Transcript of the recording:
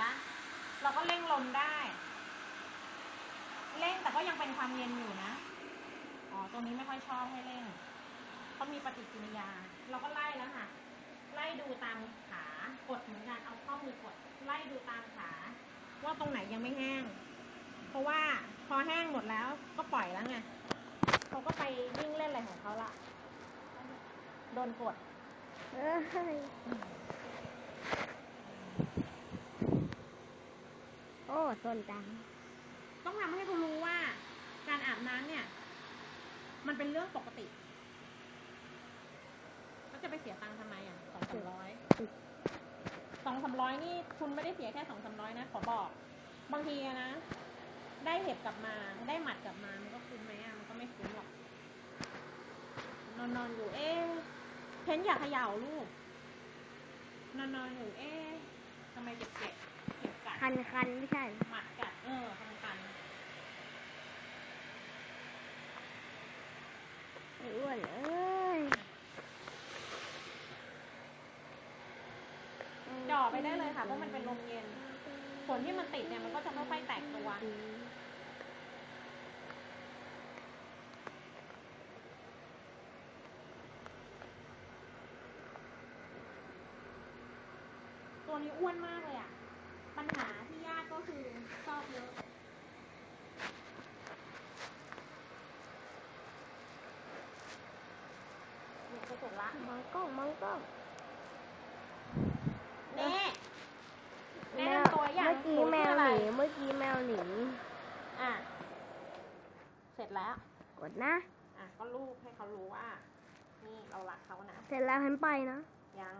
ละเราก็เร่งลมได้ เร่งแต่ก็ยังเป็นความเย็นอยู่นะ อ๋อตัวนี้ไม่ค่อยชอบให้เร่งเขามีปฏิกิริยา เราก็ไล่แล้วค่ะ ไล่ดูตามขากดเหมือนกันเอาข้อมือกด ไล่ดูตามขา ว่าตรงไหนยังไม่แห้ง เพราะว่าพอแห้งหมดแล้วก็ปล่อยแล้วไงเขาก็ไปวิ่งเล่นอะไรของเขาละโดนกดเอ้ย โอ้ต้นจังต้องทำให้เขารู้ว่า การอาบน้ำเนี่ย มันเป็นเรื่องปกติแล้วจะไปเสียตังค์ทำไมอะสองสามร้อยสองสามร้อยนี่คุณไม่ได้เสียแค่สองสามร้อยนะขอบอก บางทีอะนะ ได้เห็บกลับมา ได้หมัดกลับมา มันก็คุ้มไหมอะมันก็ไม่คุ้มหรอก นอนนอนอยู่ เอ๊ะเพนอยากเขย่าลูก นอนนอนอยู่ เอ๊ะทำไมเจ็บเจ็บเจ็บกัด คันคันไม่ใช่ หมัดกัดเออคันคันไอ้อ้วนเอ้ยจ่อไปได้เลยค่ะเพราะมันเป็นลมเย็นผลที่มันติดเนี่ยมันก็จะค่อยๆแตกตัวตัวนี้อ้วนมากเลยอะ ปัญหาที่ยากก็คือชอบเยอะเนี่ยจะเสร็จละมองกล้องมองกล้องเน่แนะแมวนำตัวอย่างเมื่อกี้หนูแมชื่อวอะไรหนีเมื่อกี้แมวหนีอะ เสร็จแล้ว กดนะ อะ ก็ลูกให้เขารู้ว่า นี่เรารักเขานะ เสร็จแล้วฉันไปนะ ยัง